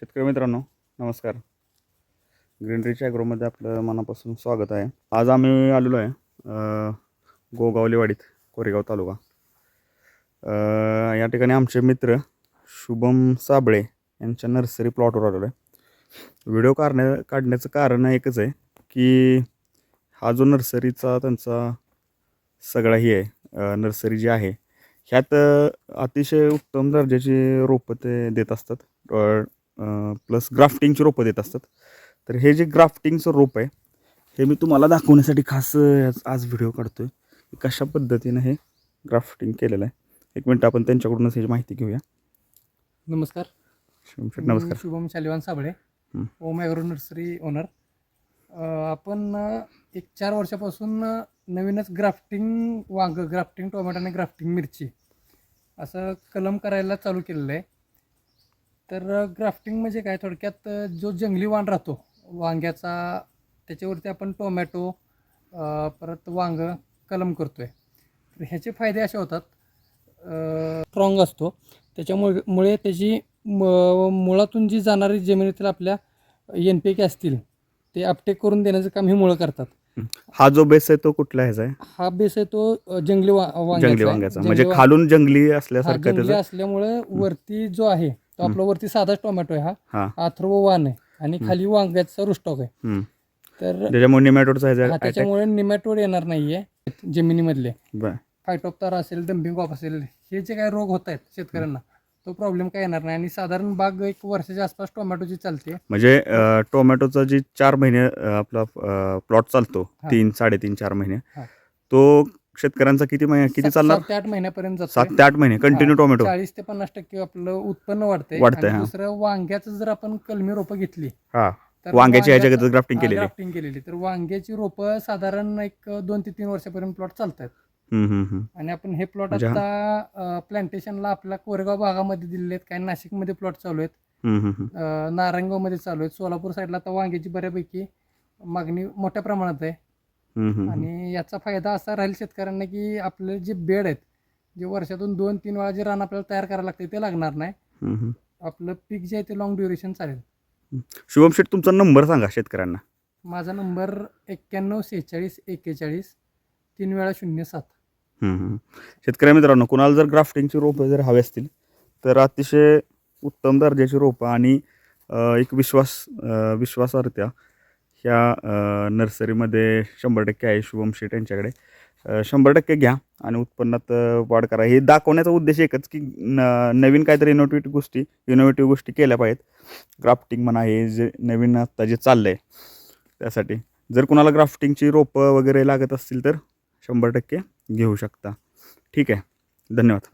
शेतकरी मित्रांनो नमस्कार. ग्रीनरीच्या ॲग्रोमध्ये आपलं मनापासून स्वागत आहे. आज आम्ही आलेलो आहे गोगावलेवाडीत कोरेगाव तालुका. या ठिकाणी आमचे मित्र शुभम साबळे यांच्या नर्सरी प्लॉटवर आलेलो आहे. व्हिडिओ काढण्या काढण्याचं कारण एकच आहे की हा जो नर्सरीचा त्यांचा सगळा ही आहे नर्सरी जी आहे ह्यात अतिशय उत्तम दर्जाची रोपं ते देत असतात. प्लस ग्राफ्टिंगची रोपं देत असतात. तर हे जे ग्राफ्टिंगचं रोप आहे हे मी तुम्हाला दाखवण्यासाठी खास आज व्हिडिओ काढतो आहे कशा पद्धतीनं हे ग्राफ्टिंग केलेलं आहे. एक मिनटं आपण त्यांच्याकडूनच ह्याची माहिती घेऊया. नमस्कार. शुभम नमस्कार. Shubham Shalivan Sable. Om agro nursery owner आपण एक चार वर्षापासून नवीनच ग्राफ्टिंग वांग ग्राफ्टिंग टोमॅटो आणि ग्राफ्टिंग मिरची असं कलम करायला चालू केलेलं आहे. तर ग्राफ्टिंग म्हणजे काय? थोडक्यात जो जंगली वाण राहतो वांग्याचा त्याच्यावरती आपण टोमॅटो परत वांग कलम करतो आहे तर ह्याचे फायदे असे होतात स्ट्रॉंग असतो. त्याच्यामुळे मुळे त्याची म- मुळातून जी जाणारी जमिनीतील आपल्या एन पी के असतील ते अपटेक करून देण्याचं काम ही मुळं करतात. हा. जो बेस आहे तो कुठला ह्याचा आहे? हा बेस आहे तो जंगली वांग्याचा म्हणजे खालून जंगली असल्यासारखं असल्यामुळे वरती जो आहे तो आपला वरती साधाच टोमॅटो आहे हा. हा अथर्व वाण आहे आणि खाली वांग्याचा रुस्टॉक आहे. तर त्याच्यामुळे निमॅटोडचा त्याच्यामुळे निमॅटोड येणार नाहीये जमिनीमधले. फायटोप्तार असेल डम्पिंग ऑफ असेल हे जे काही रोग होत आहेत शेतकऱ्यांना तो प्रॉब्लेम काय येणार नाही आणि साधारण बाग एक वर्षाच्या आसपास टोमॅटोची चालते म्हणजे टोमॅटोचा जी चार महिने आपला प्लॉट चालतो. तीन साडेतीन चार महिने. तो शेतकऱ्यांचा किती महिने किती चालणार? सात ते आठ महिन्यापर्यंत सात ते आठ महिने कंटिन्यू टोमॅटो चाळीस ते पन्नास टक्के आपलं उत्पन्न वाढतंय. वाढतंय, आणि हा. दुसरं वांग्याचं जर आपण कलमी रोपं घेतली हा. तर वांग्याची ह्याच्या वांग्याचं- ग्राफ्टिंग केलेली. ग्राफ्टिंग केलेली. तर वांग्याची रोपं साधारण एक दोन ते तीन वर्षापर्यंत प्लॉट चालतात. हम्म, हम्म, हम्म. आणि आपण हे प्लॉट म्हणजे हा- आता प्लांटेशनला आपल्या कोरेगाव भागामध्ये दिलेले आहेत काही नाशिकमध्ये प्लॉट चालू आहेत. हम्म, हम्म, हम्म. अं, नारायणगावमध्ये चालू आहेत. सोलापूर साईडला आता वांग्याची बऱ्यापैकी मागणी मोठ्या प्रमाणात आहे. आणि याचा फायदा असा राहील शेतकऱ्यांना की आपले जे बेड आहेत जे वर्षातून दोन तीन वेळा जे रान आपल्याला तयार करायला लागते ते लागणार नाही. आपलं पीक जे आहे ते लॉंग ड्युरेशन चालेल. शुभम शेठ तुमचा नंबर सांगा शेतकऱ्यांना. माझा नंबर एक्क्याण्णव सेहेचाळीस एक्केचाळीस तीन वेळा शून्य सात. शेतकरी मित्रांनो कुणाला जर ग्राफ्टिंगची रोपं जर हवी असतील तर अतिशय उत्तम दर्जाची रोपं आणि एक विश्वास अ, विश्वासार्हत्या ह्या नर्सरीमध्ये शंभर टक्के आहे शुभम शेठ यांच्याकडे. शंभर टक्के घ्या आणि उत्पन्नात वाढ करा. हे दाखवण्याचा उद्देश एकच की न नवीन काहीतरी इनोव्हेटिव्ह गोष्टी इनोव्हेटिव्ह गोष्टी केल्या पाहिजेत. ग्राफ्टिंग म्हणा हे जे नवीन आत्ता जे चाललं आहे त्यासाठी. जर कुणाला ग्राफ्टिंगची रोपं वगैरे लागत असतील तर शंभर टक्के घेऊ शकता. ठीक आहे. धन्यवाद.